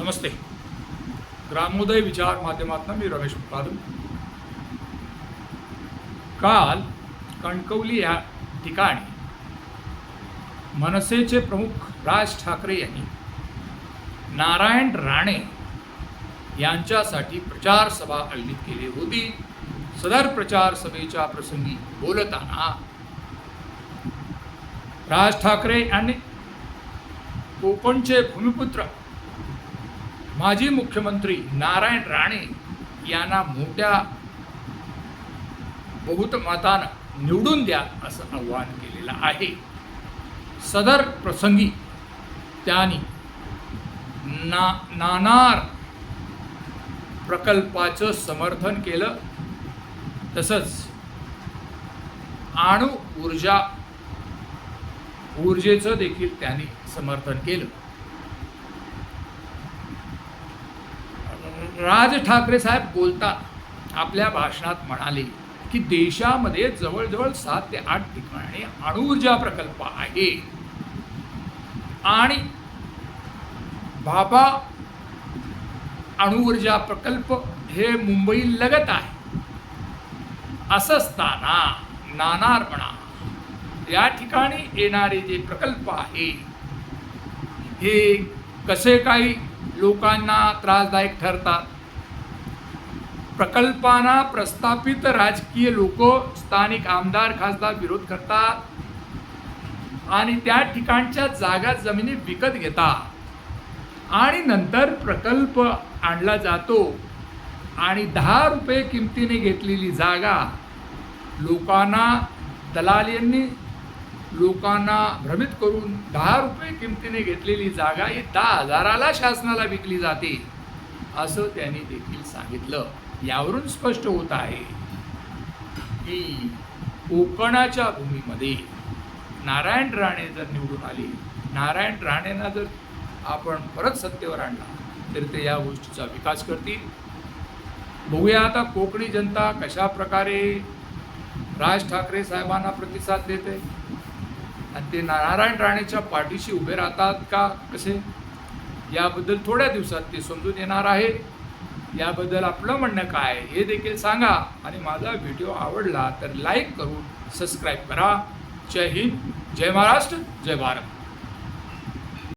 नमस्ते ग्रामोदय विचार माध्यमातून मी रमेश मुकादम काल कणकवली या ठिकाणी मनसेचे प्रमुख राज ठाकरे यांनी नारायण राणे यांच्यासाठी प्रचार सभा आयोजित केली होती सदर प्रचार सभेच्या प्रसंगी बोलताना राज ठाकरे यांनी कोकणचे भूमिपुत्र माजी मुख्यमंत्री नारायण राणे यांना मोठ्या बहुमतानं निवडून द्या असं आव्हान केलेलं आहे. सदर प्रसंगी त्यांनी ना नाणार प्रकल्पाचं समर्थन केलं. तसंच अणु ऊर्जा ऊर्जेचं देखील त्यांनी समर्थन केलं. राज ठाकरे साहेब बोलता आपल्या भाषणात म्हणाले की देशामध्ये जवळजवळ सात ते आठ ठिकाणी अणुऊर्जा प्रकल्प आहे. आणि बाबा अणुऊर्जा प्रकल्प हे मुंबई लगत आहे. असं असताना नानारपणा या ठिकाणी येणारे जे प्रकल्प आहे हे कसे काही लोकांना त्रासदायक ठरतात. प्रकल्पांना प्रस्थापित राजकीय लोक स्थानिक आमदार खासदार विरोध करतात आणि त्या ठिकाणच्या जागा जमिनी विकत घेतात. आणि नंतर प्रकल्प आणला जातो आणि दहा रुपये किमतीने घेतलेली जागा लोकांना दलालींनी लोकांना भ्रमित करून दहा रुपये किमतीने घेतलेली जागा ही दहा हजाराला शासनाला विकली जाते असं त्यांनी देखील सांगितलं. यावरून स्पष्ट होत आहे की कोकणाच्या भूमीमध्ये नारायण राणे जर निवडून आले नारायण राणेंना जर आपण परत सत्तेवर आणला तर ते या गोष्टीचा विकास करतील. बघूया आता कोकणी जनता कशा प्रकारे राज ठाकरे साहेबांना प्रतिसाद देते. आणि ते नारायण राणेच्या पाठीशी उभे राहतात का कसे? याबद्दल थोड्या दिवसात ते समजून येणार आहे. याबद्दल आपलं म्हणणं काय हे देखील सांगा. आणि माझा व्हिडिओ आवडला तर लाईक करून सबस्क्राईब करा. जय हिंद जय महाराष्ट्र जय भारत.